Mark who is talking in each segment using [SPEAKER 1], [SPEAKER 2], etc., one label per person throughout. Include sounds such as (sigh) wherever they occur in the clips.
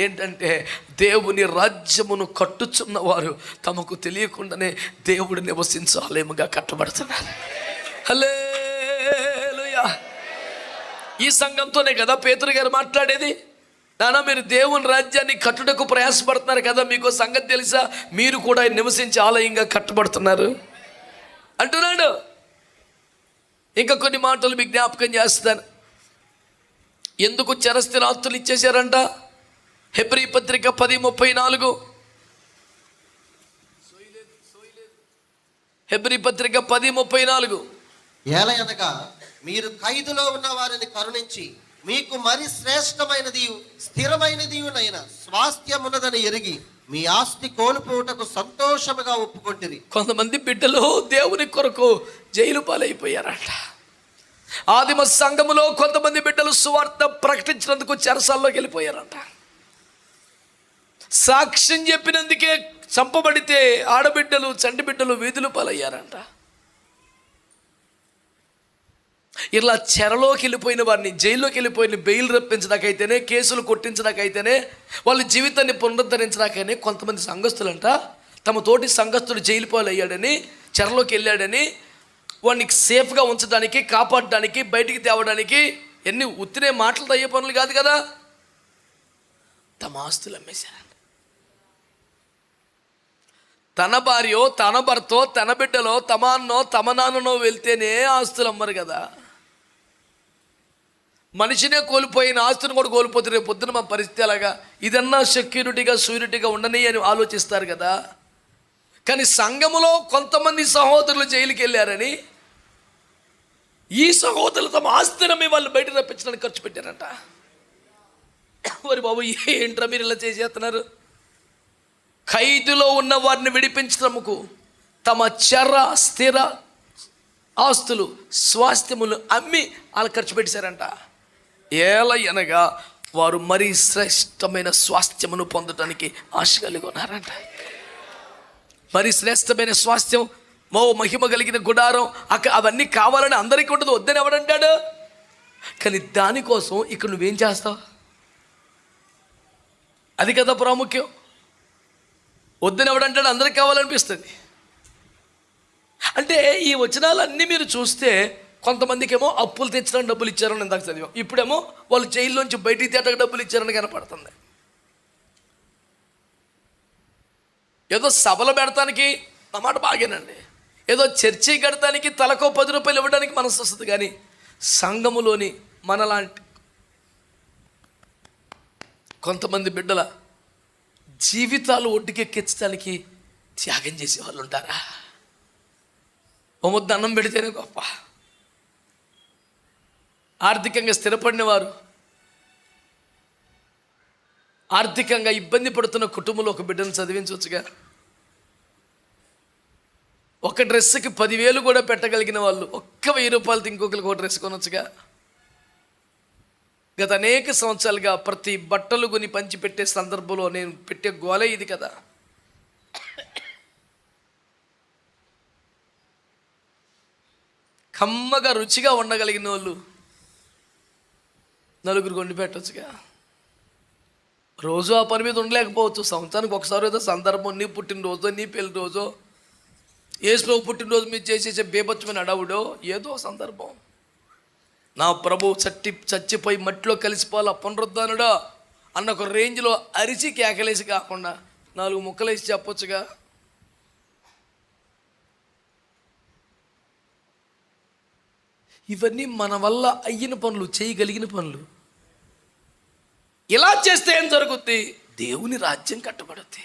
[SPEAKER 1] ఏంటంటే దేవుని రాజ్యమును కట్టుచున్న వారు తమకు తెలియకుండానే దేవుడు నివసించాలేముగా కట్టబడుతున్నారు. హల్లెలూయా. ఈ సంఘంతోనే కదా పేతురు గారు మాట్లాడేది? నానా మీరు దేవుని రాజ్యాన్ని కట్టుటకు ప్రయాసపడుతున్నారు కదా మీకు సంగతి తెలుసా? మీరు కూడా నివసించే ఆలయంగా కట్టబడుతున్నారు. అంటున్నాడు. ఇంకా కొన్ని మాటలు మీకు జ్ఞాపకం చేస్తాను. ఎందుకు చరస్థిరాస్తులు ఇచ్చేశారంట? హెబ్రి పత్రిక పది ముప్పై నాలుగు. హెబ్రి పత్రిక పది ముప్పై నాలుగు.
[SPEAKER 2] ఏలయనగా మీరు ఖైదులో ఉన్న వారిని కరుణించి మీకు మరి శ్రేష్టమైనది స్థిరమైనది స్వాస్థ్యమున్నదని ఎరిగి మీ ఆస్తి కోల్పోవుటకు సంతోషముగా ఒప్పుకొంటిరి.
[SPEAKER 1] కొంతమంది బిడ్డలు దేవుని కొరకు జైలు పాలైపోయారంట. ఆదిమ సంఘములో కొంతమంది బిడ్డలు సువార్త ప్రకటించినందుకు చెరసాల్లోకి వెళ్ళిపోయారంట. సాక్ష్యం చెప్పినందుకే చంపబడితే ఆడబిడ్డలు చంటిబిడ్డలు వీధులు పాలయ్యారంట. ఇలా చెరలోకి వెళ్ళిపోయిన వారిని జైల్లోకి వెళ్ళిపోయిన బెయిల్ రప్పించడానికైతేనే కేసులు కొట్టించడానికైతేనే వాళ్ళ జీవితాన్ని పునరుద్ధరించడానికైనా కొంతమంది సంఘస్థులంట. తమ తోటి సంఘస్థుడు జైలు చెరలోకి వెళ్ళాడని వాడిని సేఫ్గా ఉంచడానికి కాపాడడానికి బయటికి తేవడానికి ఎన్ని ఉత్తినే మాటలతో అయ్యే పనులు కాదు కదా. తమ ఆస్తులు అమ్మేశారంట. తన భార్యో తన భర్తో తన బిడ్డలో తమ అన్నో తమ నాన్ననో వెళ్తేనే ఆస్తులు అమ్మరు కదా. మనిషినే కోల్పోయిన ఆస్తుని కూడా కోల్పోతే రేపు పొద్దున మా పరిస్థితి అలాగా ఇదన్నా సెక్యూరిటీగా సూరిటీగా ఉండని అని ఆలోచిస్తారు కదా. కానీ సంఘములో కొంతమంది సహోదరులు జైలుకి వెళ్ళారని ఈ సహోదరులు తమ ఆస్తిని వాళ్ళు బయట రప్పించడానికి ఖర్చు పెట్టారంట. (coughs) మరి బాబు ఏంట్రా మీరు ఇలా చేసేస్తున్నారు? ఖైదులో ఉన్న వారిని విడిపించటముకు తమ చర్ర స్థిర ఆస్తులు స్వాస్థ్యములు అమ్మి వాళ్ళు ఖర్చు పెట్టారంట ఏలయనగా వారు మరీ శ్రేష్టమైన స్వాస్థ్యమును పొందడానికి ఆశ కలిగి ఉన్నారంట. మరి శ్రేష్టమైన స్వాస్థ్యం మో మహిమ కలిగిన గుడారం అక్క అవన్నీ కావాలని అందరికీ ఉండదు వద్దని ఎవడంటాడు కానీ దానికోసం ఇక్కడ నువ్వేం చేస్తావు? అది కదా ప్రాముఖ్యం. వద్దని ఎవడంటాడు అందరికి కావాలనిపిస్తుంది. అంటే ఈ వచనాలన్నీ మీరు చూస్తే కొంతమందికి ఏమో అప్పులు తెచ్చడానికి డబ్బులు ఇచ్చారని ఇందాక చదివాం. ఇప్పుడేమో వాళ్ళు జైల్లోంచి బయటికి తేటకు డబ్బులు ఇచ్చారని కనపడుతుంది. ఏదో సభలు పెడతానికి నా మాట బాగేనండి. ఏదో చర్చి కడటానికి తలకో పది రూపాయలు ఇవ్వడానికి మనసు వస్తుంది కానీ సంఘములోని మనలాంటి కొంతమంది బిడ్డల జీవితాలు ఒడ్డుకెక్కించడానికి త్యాగం చేసే వాళ్ళు ఉంటారా? ఓ ముద్ద అన్నం పెడితేనే గొప్ప. ఆర్థికంగా స్థిరపడిన వారు ఆర్థికంగా ఇబ్బంది పడుతున్న కుటుంబంలో ఒక బిడ్డను చదివించవచ్చుగా. ఒక డ్రెస్కి పదివేలు కూడా పెట్టగలిగిన వాళ్ళు ఒక్క వెయ్యి రూపాయలతో ఇంకొకరికి ఒక డ్రెస్ కొనొచ్చుగా గత అనేక సంవత్సరాలుగా ప్రతి బట్టలు కొని పంచిపెట్టే సందర్భంలో నేను పెట్టే గోలే ఇది కదా. కమ్మగా రుచిగా ఉండగలిగిన వాళ్ళు నలుగురు కొండి పెట్టచ్చుగా. రోజు ఆ పని మీద ఉండలేకపోవచ్చు. సంవత్సరానికి ఒకసారి ఏదో సందర్భం నీ పుట్టినరోజో నీ పెళ్ళి రోజో ఏసులో పుట్టినరోజు మీరు చేసేసే బేబత్వమైన అడవుడో ఏదో సందర్భం. నా ప్రభు చట్టి చచ్చిపోయి మట్టిలో కలిసిపోవాలా పునరుద్ధానుడా? అన్న ఒక రేంజ్లో అరిచి కేకలేసి కాకుండా నాలుగు ముక్కలేసి చెప్పొచ్చుగా. ఇవన్నీ మన వల్ల అయిన పనులు చేయగలిగిన పనులు. ఇలా చేస్తే ఏం జరుగుద్ది? దేవుని రాజ్యం కట్టబడుద్ది.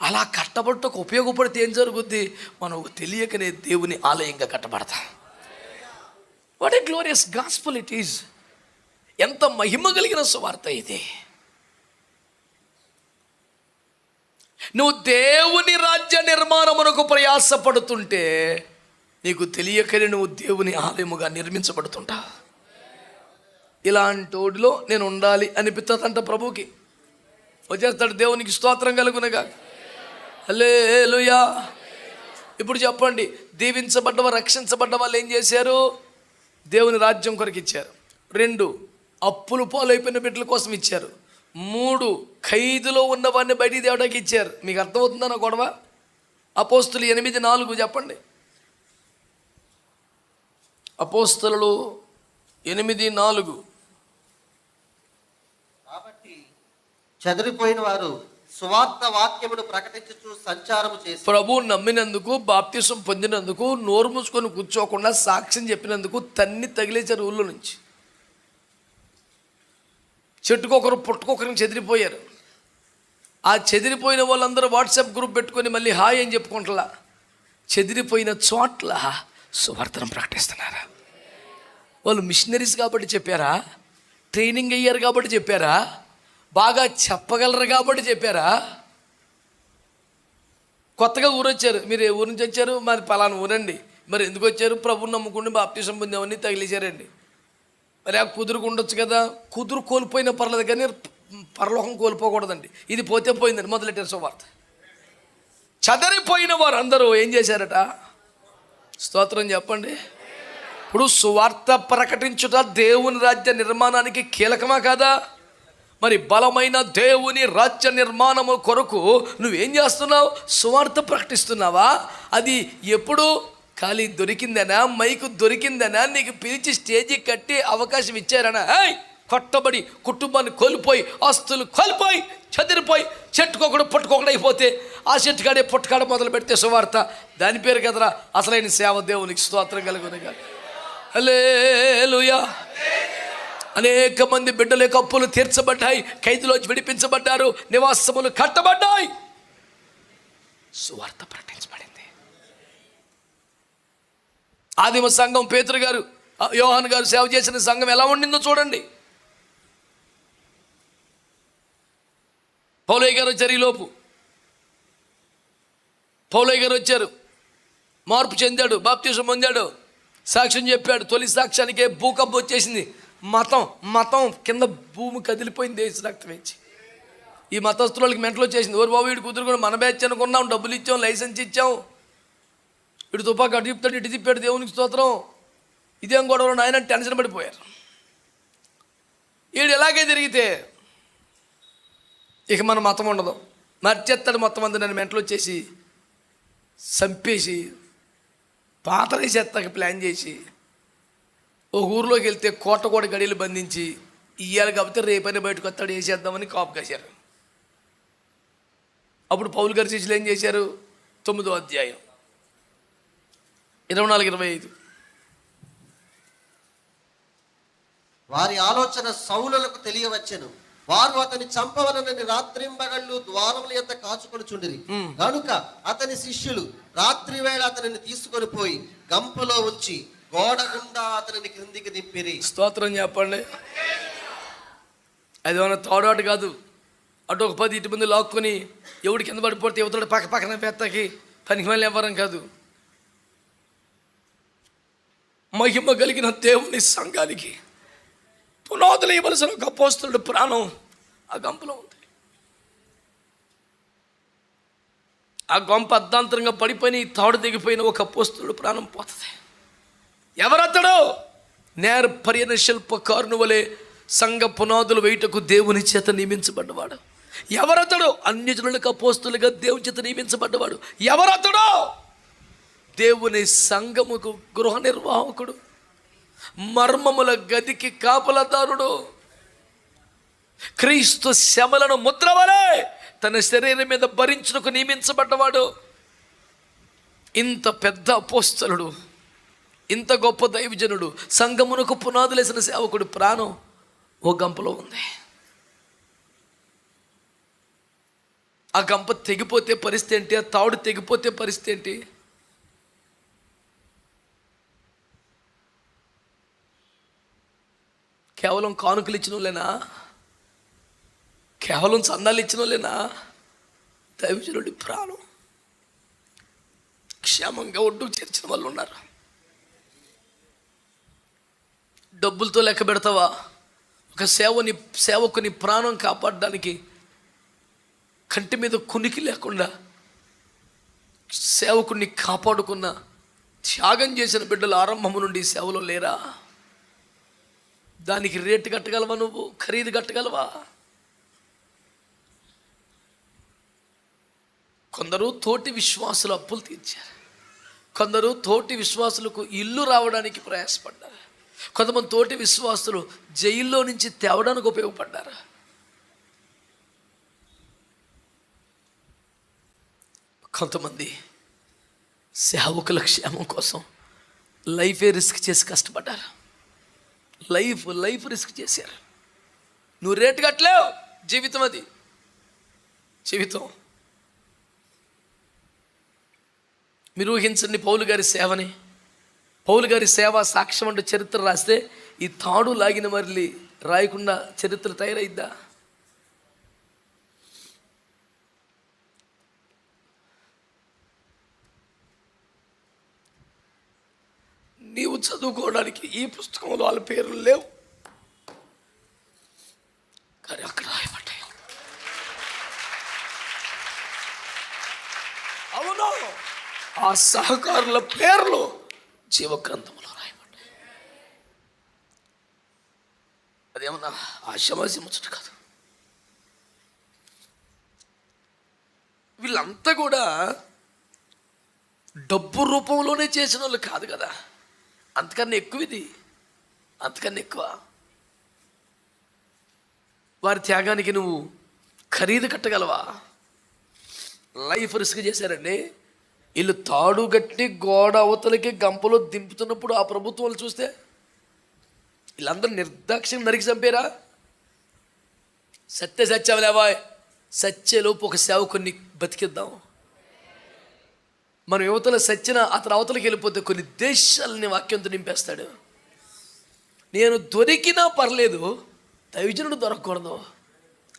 [SPEAKER 1] అలా కట్టబడటకు ఉపయోగపడితే ఏం జరుగుద్ది? మనం తెలియకనే దేవుని ఆలయంగా కట్టబడతాం. What a glorious gospel it is ఎంత మహిమ కలిగిన సువార్త ఇది. నువ్వు దేవుని రాజ్య నిర్మాణమునకు ప్రయాసపడుతుంటే నీకు తెలియకనే నువ్వు దేవుని ఆలయముగా నిర్మించబడుతుంటా. ఇలాంటి ఓడిలో నేను ఉండాలి అనిపిస్తుందంట ప్రభుకి వచ్చేస్తాడు దేవునికి స్తోత్రం కలుగునగా. హల్లెలూయా. ఇప్పుడు చెప్పండి దీవించబడ్డవ రక్షించబడ్డ వాళ్ళు ఏం చేశారు? దేవుని రాజ్యం కొరకు ఇచ్చారు. రెండు అప్పులు పాలైపోయిన బిడ్డల కోసం ఇచ్చారు. మూడు ఖైదులో ఉన్నవాడిని బయటికి తేవడానికి ఇచ్చారు. మీకు అర్థమవుతుందా నా గొడవ? అపోస్తులు ఎనిమిది నాలుగు చెప్పండి. అపోస్తులు ఎనిమిది నాలుగు.
[SPEAKER 2] కాబట్టి చెదిరిపోయిన వారు సువార్త వాక్యమును ప్రకటించుచు సంచారము చేసి
[SPEAKER 1] ప్రభు నమ్మినందుకు బాప్తిసం పొందినందుకు నోరు మూసుకొని కూర్చోకుండా సాక్ష్యం చెప్పినందుకు తన్ని తగిలేశారు ఊళ్ళో నుంచి. చెట్టుకొకరు పుట్టుకొకరిని చెదిరిపోయారు. ఆ చెదిరిపోయిన వాళ్ళందరూ వాట్సాప్ గ్రూప్ పెట్టుకొని మళ్ళీ హాయ్ అని చెప్పుకుంటలా. చెదిరిపోయిన చోట్ల సువార్తను ప్రకటిస్తున్నారా? వాళ్ళు మిషనరీస్ కాబట్టి చెప్పారా? ట్రైనింగ్ అయ్యారు కాబట్టి చెప్పారా? బాగా చెప్పగలరు కాబట్టి చెప్పారా? కొత్తగా ఊరు వచ్చారు మీరు ఏ ఊరు నుంచి వచ్చారు? మరి పలానా ఊరండి. మరి ఎందుకు వచ్చారు? ప్రభుని నమ్ముకుని బాప్తిసం పొందామని తగిలేశారండి. మరి ఆ కుదురుకుండొచ్చు కదా? కుదురు కోల్పోయినా పర్లేదు కానీ పరలోకం కోల్పోకూడదండి. ఇది పోతే పోయిందండి మొదలెట్టారు సువార్త. చదరిపోయిన వారు అందరూ ఏం చేశారట? స్తోత్రం చెప్పండి. ఇప్పుడు సువార్త ప్రకటించుట దేవుని రాజ్య నిర్మాణానికి కీలకమా కాదా? మరి బలమైన దేవుని రాజ్య నిర్మాణము కొరకు నువ్వేం చేస్తున్నావు? సువార్త ప్రకటిస్తున్నావా? అది ఎప్పుడు ఖాళీ దొరికిందనా? మైకు దొరికిందనా? నీకు పిలిచి స్టేజీ కట్టి అవకాశం ఇచ్చారనా? ఏయ్! కొట్టబడి కుటుంబాన్ని కోల్పోయి ఆస్తులు కోల్పోయి చెదిరిపోయి చెట్టుకొకడు పుట్టుకొకడు అయిపోతే ఆ చెట్టుకాడే పుట్టకాడ మొదలు పెడితే సువార్త. దాని పేరు కదరా? అసలైన సేవ దేవునికి స్తోత్రం కలుగునగా. హల్లెలూయా! అనేక మంది బిడ్డల యొక్క అప్పులు తీర్చబడ్డాయి ఖైదులోంచి విడిపించబడ్డారు నివాసములు కట్టబడ్డాయి. సువార్త ప్రకటించబడింది. ఆదిమ సంఘం పేతురు గారు యోహాన్ గారు సేవ చేసిన సంఘం ఎలా ఉండిందో చూడండి. పౌలయ్య గారు వచ్చారు ఈలోపు. పౌలయ్య గారు వచ్చారు. మార్పు చెందాడు బాప్తీసం పొందాడు. సాక్ష్యం చెప్పాడు తొలి సాక్ష్యానికే భూకంపం వచ్చేసింది. మతం మతం కింద భూమి కదిలిపోయింది దేశ రక్తం వేచి. ఈ మతస్థులకి మెంటలో చేసింది ఓరు బాబు వీడి కూతురు కూడా మన బ్యాచ్ అనుకున్నాం డబ్బులు ఇచ్చాం లైసెన్స్ ఇచ్చాం. ఇటు తుపాకు అటు తిప్పుతాడు ఇటు తిప్పాడు దేవునికి స్తోత్రం. ఇదేం గొడవ నాయన టెన్షన్ పడిపోయారు. వీడు ఎలాగే తిరిగితే ఇక మన మతం ఉండదు. మర్చెత్తాడు మొత్తం అంతా నన్ను మెంటలో వచ్చేసి చంపేసి పాతరేసేస్తాక ప్లాన్ చేసి ఒక ఊర్లోకి వెళ్తే కోట కూడా గడియలు బంధించి ఇయ్యాలి కాబట్టి రేపైనా బయటకు వస్తాడు వేసేద్దామని కాపు కాశారు. అప్పుడు పౌలు గారి శిష్యులు ఏం చేశారు? తొమ్మిదో అధ్యాయం. ఇరవై నాలుగు ఇరవై ఐదు.
[SPEAKER 2] వారి ఆలోచన సౌలులకు తెలియవచ్చెను. వారు అతని చంపవలనని రాత్రింబగళ్ళు ద్వారముల యొక్క కాచుకొని చుండిరి కనుక అతని శిష్యులు రాత్రి వేళ అతనిని తీసుకొని పోయి గంపులో ఉంచి గోడ గుండా అతనిని క్రిందికి దింపిరి.
[SPEAKER 1] స్తోత్రం చెప్పండి. అది మన తోడాటు కాదు. అటు ఒక పది ఇటు మంది లాక్కొని ఎవడు కింద పడిపోతే యువతడు పక్క పక్కన పెత్తకి పనికి మళ్ళీ ఎవ్వరం కాదు. మహిమ కలిగిన దేవుని సంఘానికి పునాదులు ఇవ్వలసిన ఒక పోస్తుడు ప్రాణం ఆ గంపలో ఉంది. ఆ గంప అర్ధాంతరంగా పడిపోయిన ఈ తాడు దిగిపోయిన ఒక పోస్తుడు ప్రాణం పోతుంది. ఎవరతడు? నేర్పర్యన శిల్పకారుని వలె సంఘ పునాదులు వేయుటకు దేవుని చేత నియమించబడ్డవాడు. ఎవరతడు? అన్యజనులకు అపోస్తులుగా దేవుని చేత నియమించబడ్డవాడు. ఎవరతడు? దేవుని సంఘముకు గృహ నిర్వాహకుడు. మర్మముల గదికి కాపలదారుడు. క్రీస్తు శమలను ముద్రవలే తన శరీరం మీద భరించుటకు నియమించబడ్డవాడు. ఇంత పెద్ద అపోస్తలుడు. ఇంత గొప్ప దైవజనుడు సంగమునకు పునాదులేసిన సేవకుడు ప్రాణం ఓ గంపలో ఉంది. ఆ గంప తెగిపోతే పరిస్థితి ఏంటి? ఆ తాడు తెగిపోతే పరిస్థితి ఏంటి? కేవలం కానుకలు ఇచ్చిన వాళ్ళేనా? కేవలం చందాలు ఇచ్చిన వాళ్ళేనా? దైవజనుడి ప్రాణం. క్షేమంగా ఒడ్డు చేర్చిన వాళ్ళు ఉన్నారు. డబ్బులతో లెక్క పెడతావా? ఒక సేవని సేవకుని ప్రాణం కాపాడడానికి కంటి మీద కునికి లేకుండా సేవకుని కాపాడుకున్న త్యాగం చేసిన బిడ్డలు ఆరంభము నుండి సేవలో లేరా? దానికి రేటు కట్టగలవా నువ్వు? ఖరీదు కట్టగలవా? కొందరు తోటి విశ్వాసులు అప్పులు తీర్చారు. కొందరు తోటి విశ్వాసులకు ఇల్లు రావడానికి ప్రయాసపడ్డారు. కొంతమంది తోటి విశ్వాసులు జైల్లో నుంచి తేవడానికి ఉపయోగపడ్డారు? కొంతమంది సేవకుల క్షేమం కోసం లైఫే రిస్క్ చేసి కష్టపడ్డారు. లైఫ్ లైఫ్ రిస్క్ చేశారు. నువ్వు రేటు కట్టలేవు జీవితం అది. జీవితం. మీరు ఊహించండి పౌలు గారి సేవని పౌలు గారి సేవ సాక్ష్యం అంటూ చరిత్ర రాస్తే ఈ తాడు లాగిన మరలి రాయకుండా చరిత్ర తయారైద్దా? నీవు చదువుకోవడానికి ఈ పుస్తకంలో వాళ్ళ పేర్లు లేవు. కానీ అక్కడ రాయబడ్డాయి. అవును. ఆ సహకారుల పేర్లు జీవగ్రంథంలో రాయబడ్డాయి. అదేమన్నా ఆశమాసి ముచ్చట కాదు. వీళ్ళంతా కూడా డబ్బు రూపంలోనే చేసిన వాళ్ళు కాదు కదా. అంతకన్నా ఎక్కువ ఇది. అంతకన్నా ఎక్కువ. వారి త్యాగానికి నువ్వు ఖరీదు కట్టగలవా? లైఫ్ రిస్క్ చేశారండి. వీళ్ళు తాడు గట్టి గోడ అవతలకి గంపలో దింపుతున్నప్పుడు ఆ ప్రభుత్వాలు చూస్తే వీళ్ళందరూ నిర్దాక్ష్యం నరికి చంపారా? సత్య సత్యవలేవా సత్యలోపు ఒక సేవకుని బతికిద్దాం. మనం యువతల సచ్చిన అతను అవతలకి వెళ్ళిపోతే కొన్ని దేశాలని వాక్యంతో నింపేస్తాడు. నేను దొరికినా పర్లేదు దైవజనుడు దొరకకూడదు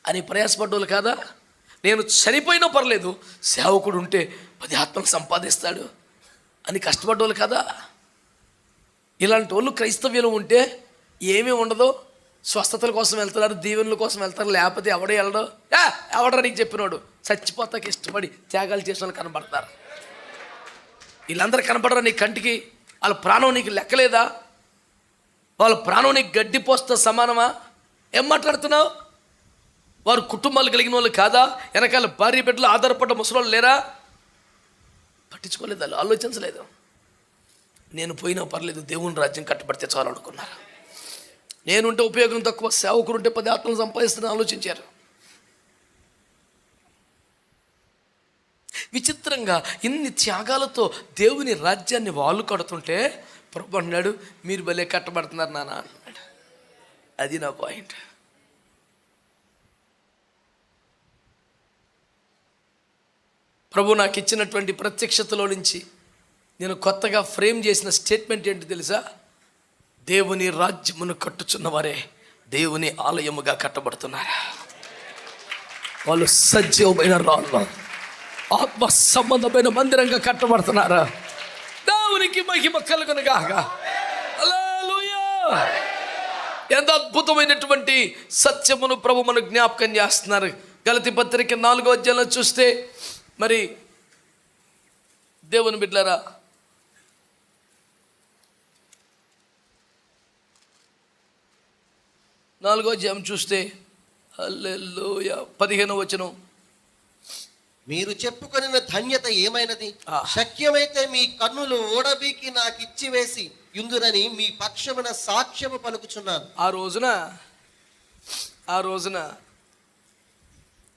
[SPEAKER 1] అని ప్రయాసపడ్డోళ్ళు కాదా? నేను చనిపోయినా పర్లేదు సేవకుడు ఉంటే పది ఆత్మకు సంపాదిస్తాడు. అని కష్టపడ్డోళ్ళు కదా. ఇలాంటి వాళ్ళు క్రైస్తవ్యులు ఉంటే ఏమీ ఉండదు. స్వస్థతల కోసం వెళ్తున్నారు దీవెనల కోసం వెళ్తారు లేకపోతే ఎవడే వెళ్ళడు. ఎవడరా నీకు చెప్పినోడు? చచ్చిపోతాకి ఇష్టపడి త్యాగాలు చేసిన వాళ్ళు కనబడతారు. వీళ్ళందరూ కనపడరా నీ కంటికి? వాళ్ళ ప్రాణం నీకు లెక్కలేదా? వాళ్ళ ప్రాణం నీకు గడ్డి పోస్తా సమానమా? ఏం మాట్లాడుతున్నావు? వారు కుటుంబాలు కలిగిన వాళ్ళు కాదా? వెనకాల భార్య బిడ్డలు ఆధారపడ్డ ముసలోళ్ళు లేరా? పట్టించుకోలేదు వాళ్ళు ఆలోచించలేదు. నేను పోయినా పర్లేదు దేవుని రాజ్యం కట్టబడితే చాలు నేనుంటే ఉపయోగం తక్కువ సేవకుడుంటే పది ఆత్మలు సంపాదిస్తున్న ఆలోచించారు. విచిత్రంగా ఇన్ని త్యాగాలతో దేవుని రాజ్యాన్ని వాళ్ళు కడుతుంటే ప్రభు అన్నాడు మీరు భలే కట్టబడుతున్నారు నాన్న అన్నాడు. అది నా పాయింట్. ప్రభు నాకు ఇచ్చినటువంటి ప్రత్యక్షతలో నుంచి నేను కొత్తగా ఫ్రేమ్ చేసిన స్టేట్మెంట్ ఏంటి తెలుసా? దేవుని రాజ్యమును కట్టుచున్నవారే దేవుని ఆలయముగా కట్టబడుతున్నారు? వాళ్ళు సజీవమైన రాళ్ళు ఆత్మ సంబంధమైన మందిరంగా కట్టబడుతున్నారు? దేవునికి మహిమ కలుగునుగా ఎంత అద్భుతమైనటువంటి సత్యమును ప్రభు మన జ్ఞాపకం చేస్తున్నారు. గలతి పత్రిక నాలుగో అధ్యాయంలో చూస్తే మరి దేవుని బిడ్డలారా నాలుగో అధ్యాయం చూస్తే హల్లెలూయ పదిహేను వచనం.
[SPEAKER 2] మీరు చెప్పుకొనిన ధన్యత ఏమైనది. శక్యమైతే మీ కన్నులు ఓడబీకి నాకు ఇచ్చివేసి యుందురని మీ పక్షమున సాక్ష్యము పలుకుచున్నాను.
[SPEAKER 1] ఆ రోజున ఆ రోజున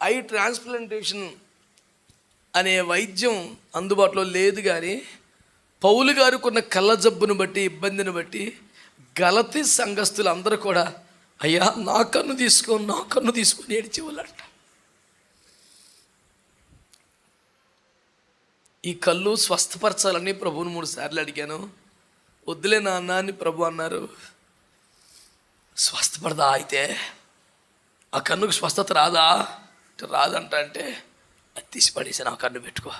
[SPEAKER 1] ఐ ట్రాన్స్ప్లాంటేషన్ అనే వైద్యం అందుబాటులో లేదు కానీ పౌలు గారు కొన్న కళ్ళ జబ్బును బట్టి ఇబ్బందిని బట్టి గలతి సంఘస్థులు అందరూ కూడా అయ్యా నా కన్ను తీసుకొని నా కన్ను తీసుకొని ఏడ్చేవాళ్ళంట. ఈ కళ్ళు స్వస్థపరచాలని ప్రభువుని మూడు సార్లు అడిగాను. వద్దులే నాన్న అని ప్రభు అన్నారు. స్వస్థపడదా అయితే? ఆ కన్నుకు స్వస్థత రాదా? రాదంట అంటే అది తీసి పడేసి నా కన్ను పెట్టుకో.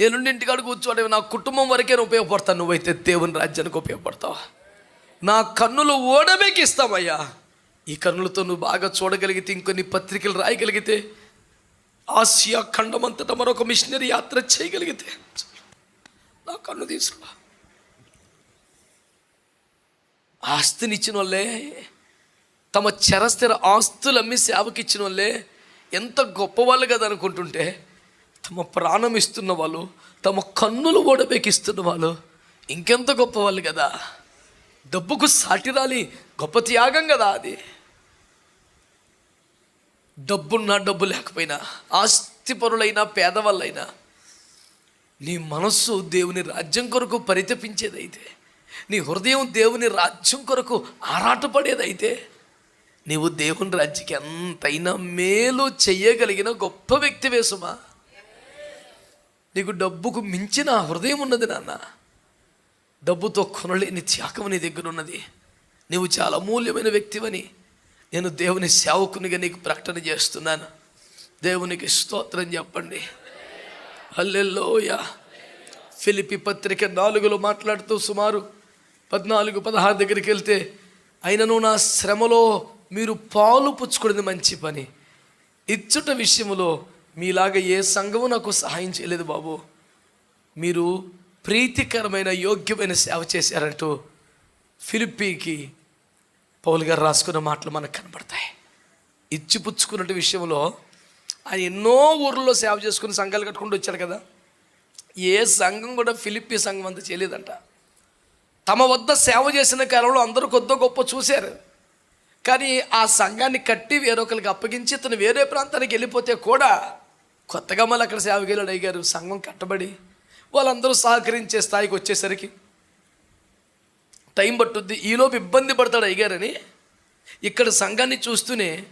[SPEAKER 1] నేను ఇంటికాడ కూర్చోడే నా కుటుంబం వరకే ఉపయోగపడతాను నువ్వైతే దేవుని రాజ్యానికి ఉపయోగపడతావు. నా కన్నులు ఓడబేకి ఇస్తామయ్యా ఈ కన్నులతో నువ్వు బాగా చూడగలిగితే ఇంకొన్ని పత్రికలు రాయగలిగితే ఆసియా ఖండమంతటా మరొక మిషనరీ యాత్ర చేయగలిగితే నా కన్ను తీసుకురా. ఆస్తినిచ్చిన వాళ్ళే తమ చరస్థిర ఆస్తులమ్మి సేవకిచ్చిన వాళ్ళే ఎంత గొప్పవాళ్ళు కదా అనుకుంటుంటే తమ ప్రాణం ఇస్తున్న వాళ్ళు తమ కన్నులు ఓడబెకిస్తున్న వాళ్ళు ఇంకెంత గొప్ప వాళ్ళు కదా. డబ్బుకు సాటిరాలి గొప్ప త్యాగం కదా అది. డబ్బున్నా డబ్బు లేకపోయినా ఆస్తిపరులైనా పేదవాళ్ళైనా నీ మనస్సు దేవుని రాజ్యం కొరకు పరితపించేదైతే నీ హృదయం దేవుని రాజ్యం కొరకు ఆరాటపడేదైతే నీవు దేవుని రాజ్యకి ఎంతైనా మేలు చెయ్యగలిగిన గొప్ప వ్యక్తి వేసుమా? నీకు డబ్బుకు మించిన హృదయం ఉన్నది నాన్న. డబ్బుతో కొనలేని త్యాగం నీ దగ్గర ఉన్నది. నీవు చాలా అమూల్యమైన వ్యక్తివని. నేను దేవుని సేవకునిగా నీకు ప్రకటన చేస్తున్నాను. దేవునికి స్తోత్రం చెప్పండి. హల్లెల్లోయ ఫిలిపి పత్రిక నాలుగులో మాట్లాడుతూ సుమారు పద్నాలుగు పదహారు దగ్గరికి వెళ్తే అయినను నా శ్రమలో మీరు పాలు పుచ్చుకునేది మంచి పని. ఇచ్చుట విషయంలో మీలాగా ఏ సంఘము నాకు సహాయం చేయలేదు బాబు. మీరు ప్రీతికరమైన యోగ్యమైన సేవ చేశారంటూ ఫిలిప్పీకి పౌలు గారు రాసుకున్న మాటలు మనకు కనబడతాయి. ఇచ్చిపుచ్చుకున్నట్టు విషయంలో ఆయన ఎన్నో ఊర్లలో సేవ చేసుకుని సంఘాలు కట్టుకుంటూ వచ్చాడు కదా. ఏ సంఘం కూడా ఫిలిప్పీ సంఘం అంత చేయలేదంట. తమ వద్ద సేవ చేసిన కాలంలో అందరూ కొద్ద గొప్ప చూశారు. కానీ ఆ సంఘాన్ని కట్టి వేరొకరికి అప్పగించి తను వేరే ప్రాంతానికి వెళ్ళిపోతే కూడా కొత్తగా మళ్ళీ అక్కడ సేవకి వెళ్ళాడు అయ్యారు సంఘం కట్టబడి వాళ్ళందరూ సహకరించే స్థాయికి వచ్చేసరికి. టైం పట్టుద్ది ఈలోపు ఇబ్బంది పడతాడు అయ్యారని ఇక్కడ సంఘాన్ని చూస్తూనే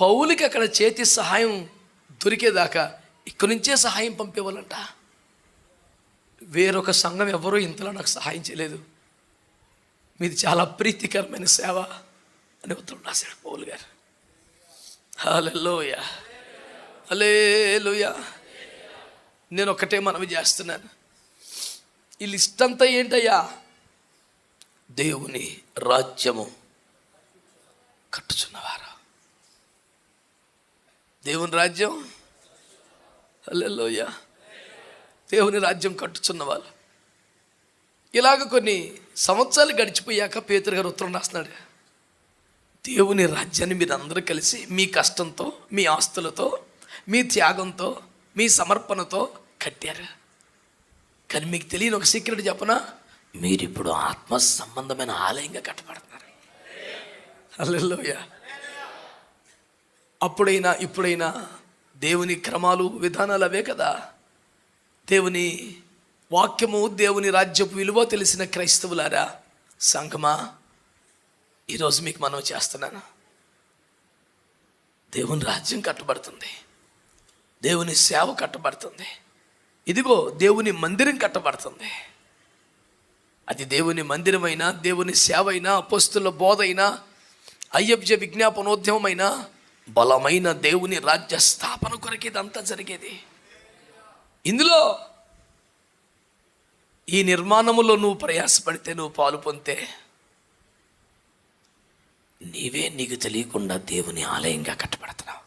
[SPEAKER 1] పౌలికి అక్కడ చేతి సహాయం దొరికేదాకా ఇక్కడి నుంచే సహాయం పంపేవాళ్ళంట. వేరొక సంఘం ఎవరూ ఇంతలో నాకు సహాయం చేయలేదు. మీది చాలా ప్రీతికరమైన సేవ. అని ఉత్తరం రాశాడు పౌలు గారు. హలోయ హలేలుయ. నేను ఒకటే మనవి చేస్తున్నాను. ఈ లిస్ట్ అంతా ఏంటయ్యా? దేవుని రాజ్యము కట్టుచున్నవారు? దేవుని రాజ్యం? హల్లెలూయా దేవుని రాజ్యం కట్టుచున్న వాళ్ళు ఇలాగ కొన్ని సంవత్సరాలు గడిచిపోయాక పేతురు గారు ఉత్తరం రాస్తున్నాడు. దేవుని రాజ్యాన్ని మీరు అందరూ కలిసి మీ కష్టంతో మీ ఆస్తులతో మీ త్యాగంతో మీ సమర్పణతో కట్టారు. కానీ మీకు తెలియని ఒక సీక్రెట్ చెప్పనా? మీరు ఇప్పుడు ఆత్మ సంబంధమైన ఆలయంగా కట్టబడుతున్నారు. అల్లెల్లోయ అప్పుడైనా ఇప్పుడైనా దేవుని క్రమాలు విధానాలు అవే కదా. దేవుని వాక్యము దేవుని రాజ్యపు విలువ తెలిసిన క్రైస్తవులారా సంఘమా ఈరోజు మీకు మనం చేస్తున్నాను. దేవుని రాజ్యం కట్టబడుతుంది. దేవుని సేవ కట్టబడుతుంది. ఇదిగో దేవుని మందిరం కట్టబడుతుంది. అది దేవుని మందిరమైనా దేవుని సేవ అయినా అపోస్తుల బోధ అయినా అయ్యబ్జ విజ్ఞాపనోద్యమమైనా బలమైన దేవుని రాజ్య స్థాపన కొరకు ఇదంతా జరిగేది. ఇందులో ఈ నిర్మాణములో నువ్వు ప్రయాసపడితే నువ్వు పాలు పొందితే నీవే నీకు తెలియకుండా దేవుని ఆలయంగా కట్టబడుతున్నావు.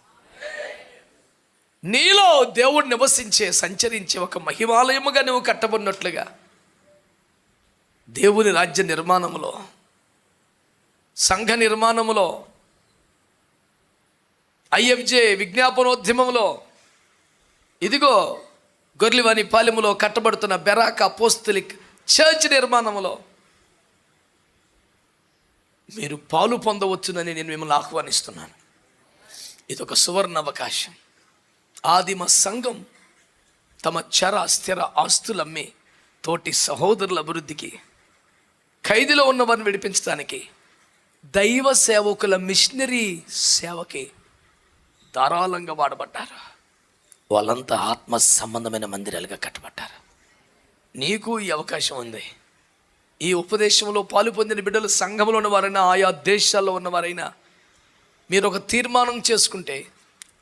[SPEAKER 1] నీలో దేవుడు నివసించే సంచరించే ఒక మహిమాలయముగా నువ్వు కట్టబడినట్లుగా దేవుని రాజ్య నిర్మాణములో సంఘ నిర్మాణములో ఐఎఫ్జే విజ్ఞాపనోద్యమంలో ఇదిగో గొర్లివాని పాలెములో కట్టబడుతున్న బెరాక అపోస్తలిక్ చర్చ్ నిర్మాణములో మీరు పాలు పొందవచ్చునని నేను మిమ్మల్ని ఆహ్వానిస్తున్నాను. ఇది ఒక సువర్ణ అవకాశం ఆదిమ సంఘం తమ చర స్థిర ఆస్తులమ్మి తోటి సహోదరుల అభివృద్ధికి ఖైదీలో ఉన్న వారిని విడిపించడానికి దైవ సేవకుల మిషనరీ సేవకి ధారాళంగా వాడబడ్డారు. వాళ్ళంతా ఆత్మ సంబంధమైన మందిరాలుగా కట్టబడ్డారు. నీకు ఈ అవకాశం ఉంది. ఈ ఉపదేశంలో పాలు పొందిన బిడ్డలు సంఘంలో ఉన్నవారైనా ఆయా దేశాల్లో ఉన్నవారైనా మీరు ఒక తీర్మానం చేసుకుంటే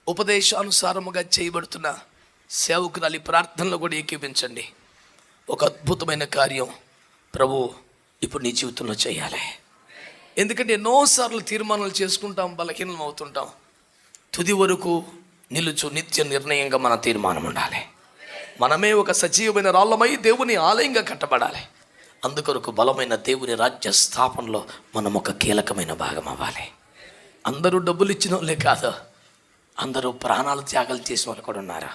[SPEAKER 1] ఉపదేశానుసారముగా చేయబడుతున్న సేవకురాలి ప్రార్థనలో కూడా ఏకీపించండి. ఒక అద్భుతమైన కార్యం ప్రభు ఇప్పుడు నీ జీవితంలో చేయాలి. ఎందుకంటే ఎన్నోసార్లు తీర్మానాలు చేసుకుంటాం బలహీనం అవుతుంటాం తుది వరకు నిలుచు నిత్య నిర్ణయంగా మన తీర్మానం ఉండాలి. మనమే ఒక సజీవమైన రాళ్ళమై దేవుని ఆలయంగా కట్టబడాలి. అందుకొరకు బలమైన దేవుని రాజ్య స్థాపనలో మనం ఒక కీలకమైన భాగం అవ్వాలి. అందరూ డబ్బులు ఇచ్చిన వాళ్ళే కాదు. అందరూ ప్రాణాలు త్యాగాలు చేసిన వాళ్ళు కూడా ఉన్నారా?